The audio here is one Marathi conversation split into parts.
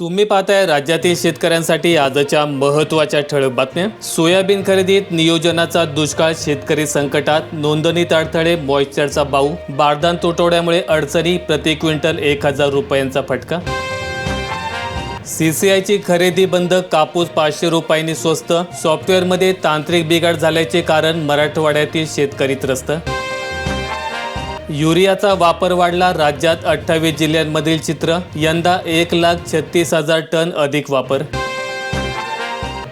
तुम्ही पाहताय राज्यातील शेतकऱ्यांसाठी आजच्या महत्त्वाच्या ठळक बातम्या. सोयाबीन खरेदीत नियोजनाचा दुष्काळ शेतकरी संकटात नोंदणीत अडथळे मॉइश्चरचा बाऊ बारदान तुटवड्यामुळे अडचणी प्रति क्विंटल एक हजार रुपयांचा फटका. सीसीआयची खरेदी बंद कापूस पाचशे रुपयांनी स्वस्त सॉफ्टवेअरमध्ये तांत्रिक बिघाड झाल्याचे कारण मराठवाड्यातील शेतकरी त्रस्त. युरियाचा वापर वाढला राज्यात अठ्ठावीस जिल्ह्यांमधील चित्र यंदा एक लाख छत्तीस हजार टन अधिक वापर.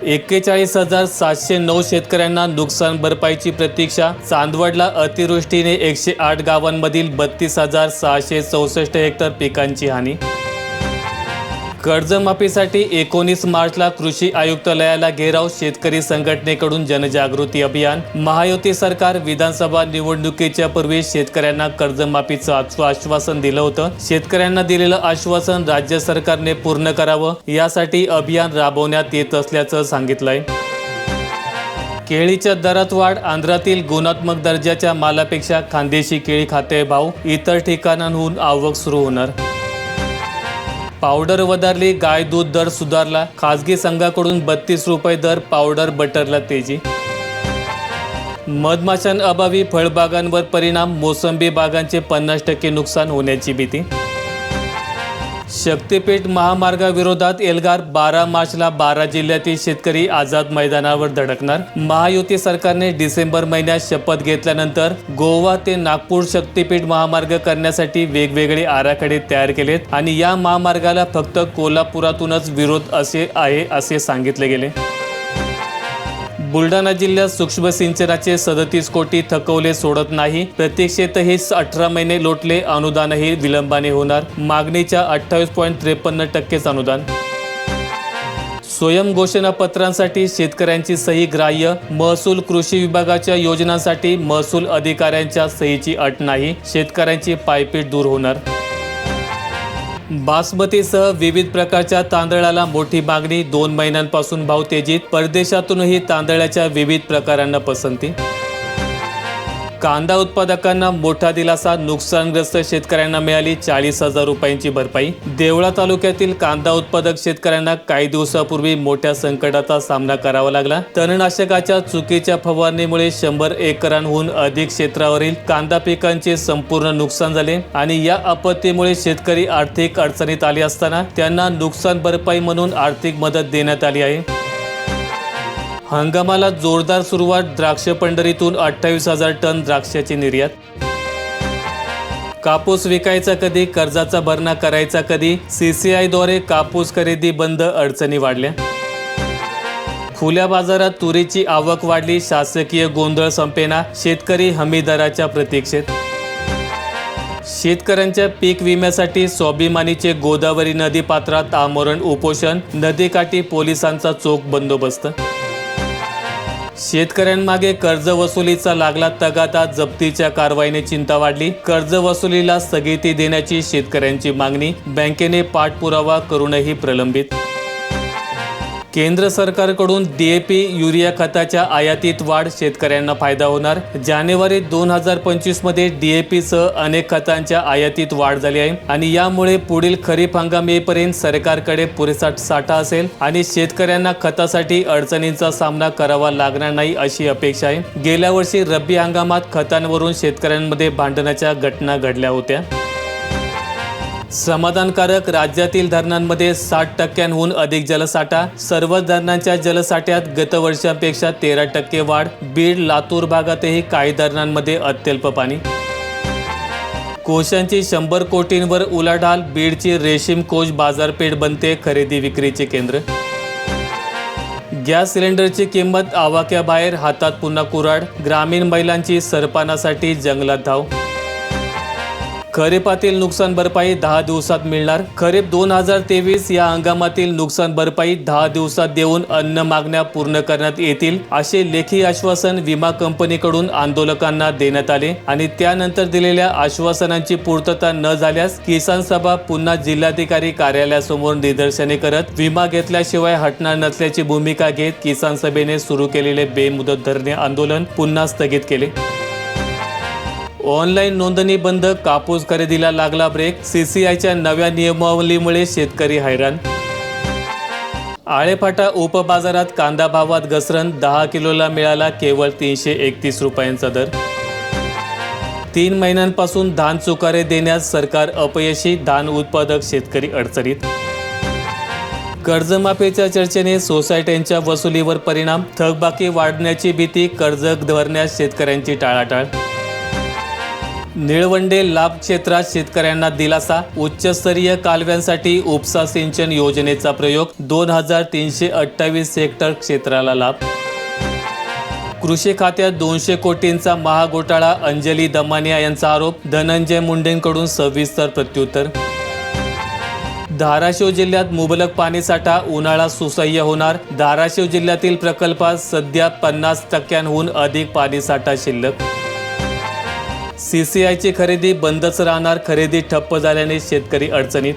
एक्केचाळीस हजार सातशे नऊ शेतकऱ्यांना नुकसान भरपाईची प्रतीक्षा चांदवडला अतिवृष्टीने एकशे आठ गावांमधील बत्तीस हजार सहाशे चौसष्ट हेक्टर पिकांची हानी. कर्जमाफीसाठी एकोणीस मार्चला कृषी आयुक्तालयाला घेराव शेतकरी संघटनेकडून जनजागृती अभियान. महायुती सरकार विधानसभा निवडणुकीच्या पूर्वी शेतकऱ्यांना कर्जमाफीचं आश्वासन दिलं होतं. शेतकऱ्यांना दिलेलं आश्वासन राज्य सरकारने पूर्ण करावं यासाठी अभियान राबवण्यात येत असल्याचं सांगितलंय. केळीच्या दरात वाढ आंध्रातील गुणात्मक दर्जाच्या मालापेक्षा खानदेशी केळी खाते भाव इतर ठिकाणांहून आवक सुरू होणार. पावडर वधारली गाय दूध दर सुधारला. खासगी संघाकडून बत्तीस रुपये दर पावडर बटरला तेजी. मधमाशांअभावी फळबागांवर परिणाम मोसंबी बागांचे पन्नास टक्के नुकसान होण्याची भीती. शक्तीपीठ महामार्गाविरोधात एल्गार बारा मार्चला बारा जिल्ह्यातील शेतकरी आझाद मैदानावर धडकणार. महायुती सरकारने डिसेंबर महिन्यात शपथ घेतल्यानंतर गोवा ते नागपूर शक्तीपीठ महामार्ग करण्यासाठी वेगवेगळे आराखडे तयार केलेत आणि या महामार्गाला फक्त कोल्हापुरातूनच विरोध असे आहे असे सांगितले गेले. बुलढाणा जिल्ह्यात सूक्ष्म सिंचनाचे सदतीस कोटी थकवले सोडत नाही. प्रतीक्षेतही अठरा महिने लोटले अनुदानही विलंबाने होणार. मागणीच्या अठ्ठावीस पॉईंट त्रेपन्न टक्केच अनुदान. स्वयं घोषणापत्रांसाठी शेतकऱ्यांची सही ग्राह्य. महसूल कृषी विभागाच्या योजनांसाठी महसूल अधिकाऱ्यांच्या सहीची अट नाही. शेतकऱ्यांची पायपीट दूर होणार. बासमतीसह विविध प्रकारच्या तांदळाला मोठी मागणी. दोन महिन्यांपासून भाव तेजीत परदेशातूनही तांदळाच्या विविध प्रकारांना पसंती. कांदा उत्पादकांना मोठा दिलासा नुकसानग्रस्त शेतकऱ्यांना मिळाली चाळीस हजार रुपयांची भरपाई. देवळा तालुक्यातील कांदा उत्पादक शेतकऱ्यांना काही दिवसापूर्वी मोठ्या संकटाचा सामना करावा लागला. तणनाशकाच्या चुकीच्या फवारणीमुळे शंभर एकरांहून अधिक क्षेत्रावरील कांदा पिकांचे संपूर्ण नुकसान झाले आणि या आपत्तीमुळे शेतकरी आर्थिक अडचणीत आले असताना त्यांना नुकसान भरपाई म्हणून आर्थिक मदत देण्यात आली आहे. हंगामाला जोरदार सुरुवात द्राक्ष पंढरीतून अठ्ठावीस हजार टन द्राक्षाची निर्यात. कापूस विकायचा कधी कर्जाचा भरणा करायचा कधी सीसीआयद्वारे कापूस खरेदी बंद अडचणी वाढल्या. खुल्या बाजारात तुरीची आवक वाढली शासकीय गोंधळ संपेना शेतकरी हमी दराच्या प्रतीक्षेत. शेतकऱ्यांच्या पीक विम्यासाठी स्वाभिमानीचे गोदावरी नदी पात्रात आमरण उपोषण नदीकाठी पोलिसांचा चोख बंदोबस्त. शेतकऱ्यांमागे कर्ज वसुलीचा लागला तगादा जप्तीच्या कारवाईने चिंता वाढली. कर्ज वसुलीला स्थगिती देण्याची शेतकऱ्यांची मागणी. बँकेने पाठपुरावा करूनही प्रलंबित केंद्र सरकारकडून डीएपी युरिया खताच्या आयातीत वाढ शेतकऱ्यांना फायदा होणार. जानेवारी दोन हजार पंचवीसमध्ये डी ए डीएपीसह अनेक खतांच्या आयातीत वाढ झाली आहे आणि यामुळे पुढील खरीप हंगाम येईपर्यंत सरकारकडे पुरेसा साठा असेल आणि शेतकऱ्यांना खतासाठी अडचणींचा सामना करावा लागणार नाही अशी अपेक्षा आहे. गेल्या वर्षी रब्बी हंगामात खतांवरून शेतकऱ्यांमध्ये भांडणाच्या घटना घडल्या होत्या. समाधानकारक राज्यातील धरणांमध्ये साठ टक्क्यांहून अधिक जलसाठा. सर्व धरणांच्या जलसाठ्यात गतवर्षापेक्षा तेरा टक्के वाढ. बीड लातूर भागातही काही धरणांमध्ये अत्यल्प पाणी. कोशांची शंभर कोटींवर उलाढाल. बीडची रेशीम कोश बाजारपेठ बनते खरेदी विक्रीचे केंद्र. गॅस सिलेंडरची किंमत आवाक्याबाहेर हातात पुन्हा कुराड ग्रामीण महिलांची सरपानासाठी जंगलात धाव. खरीपातील नुकसान भरपाई दहा दिवसात मिळणार. खरीप दोन हजार तेवीस या हंगामातील नुकसान भरपाई दहा दिवसात देऊन अन्न मागण्या पूर्ण करण्यात येतील असे लेखी आश्वासन विमा कंपनीकडून आंदोलकांना देण्यात आले आणि त्यानंतर दिलेल्या आश्वासनांची पूर्तता न झाल्यास किसान सभा पुन्हा जिल्हाधिकारी कार्यालयासमोर निदर्शने करत विमा घेतल्याशिवाय हटणार नसल्याची भूमिका घेत किसान सभेने सुरू केलेले बेमुदत धरणे आंदोलन पुन्हा स्थगित केले. ऑनलाईन नोंदणी बंद कापूस खरेदीला लागला ब्रेक सीसीआयच्या नव्या नियमावलीमुळे शेतकरी हैराण. आळेफाटा उपबाजारात कांदा भावात घसरण दहा किलोला मिळाला केवळ तीनशे एकतीस रुपयांचा दर. तीन महिन्यांपासून धान चुकारे देण्यास सरकार अपयशी धान उत्पादक शेतकरी अडचणीत. कर्जमाफीच्या चर्चेने सोसायट्यांच्या वसुलीवर परिणाम थकबाकी वाढण्याची भीती कर्ज भरण्यास शेतकऱ्यांची टाळाटाळ. निळवंडे लाभ क्षेत्रात शेतकऱ्यांना दिलासा उच्चस्तरीय कालव्यांसाठी उपसा सिंचन योजनेचा प्रयोग दोन हजार तीनशे अठ्ठावीस हेक्टर क्षेत्राला लाभ. कृषी खात्यात दोनशे कोटींचा महाघोटाळा अंजली दमानिया यांचा आरोप धनंजय मुंडेंकडून सविस्तर प्रत्युत्तर. धाराशिव जिल्ह्यात मुबलक पाणीसाठा उन्हाळा सुसह्य होणार धाराशिव जिल्ह्यातील प्रकल्पात सध्या पन्नास टक्क्यांहून अधिक पाणीसाठा शिल्लक. सीसीआयची खरेदी बंदच राहणार. खरेदी ठप्प झाल्याने शेतकरी अडचणीत.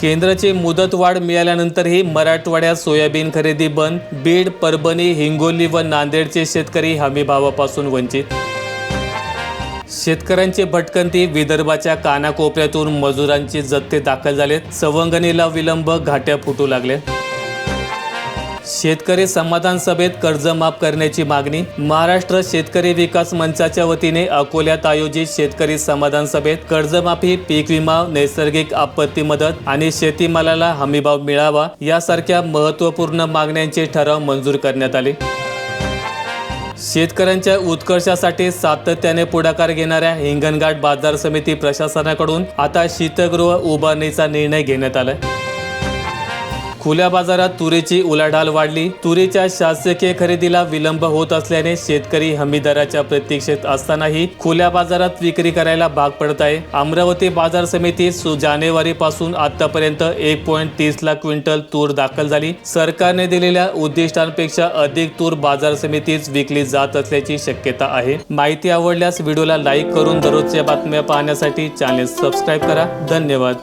केंद्राची मुदतवाढ मिळाल्यानंतरही मराठवाड्यात सोयाबीन खरेदी बंद. बीड परभणी हिंगोली व नांदेडचे शेतकरी हमीभावापासून वंचित. शेतकऱ्यांची भटकंती विदर्भाच्या कानाकोपऱ्यातून मजुरांचे जत्ते दाखल झालेत. सवंगणीला विलंब घाट्या फुटू लागले शेतकरी समाधान सभेत कर्ज माफ करण्याची मागणी महाराष्ट्र शेतकरी विकास मंचाच्या वतीने अकोल्यात आयोजित शेतकरी समाधान सभेत कर्जमाफी पीक विमा नैसर्गिक आपत्ती मदत आणि शेतीमालाला हमीभाव मिळावा यासारख्या महत्त्वपूर्ण मागण्यांचे ठराव मंजूर करण्यात आले. शेतकऱ्यांच्या उत्कर्षासाठी सातत्याने पुढाकार घेणाऱ्या हिंगणघाट बाजार समिती प्रशासनाकडून आता शीतगृह उभारणीचा निर्णय घेण्यात आला खुल्या बाजारात तुरीची उलाढाल वाढली. तुरीच्या शासकीय खरेदीला विलंब होत असल्याने शेतकरी हमीदाराच्या प्रतीक्षेत असतानाही खुल्या बाजारात विक्री करायला भाग पडत आहे. अमरावती बाजार समितीत सु जानेवारी पासून आतापर्यंत एक पॉईंट तीस लाख क्विंटल तूर दाखल झाली. सरकारने दिलेल्या उद्दिष्टांपेक्षा अधिक तूर बाजार समितीत विकली जात असल्याची शक्यता आहे. माहिती आवडल्यास व्हिडिओला लाईक करून दररोजच्या बातम्या पाहण्यासाठी चॅनेल सबस्क्राईब करा. धन्यवाद.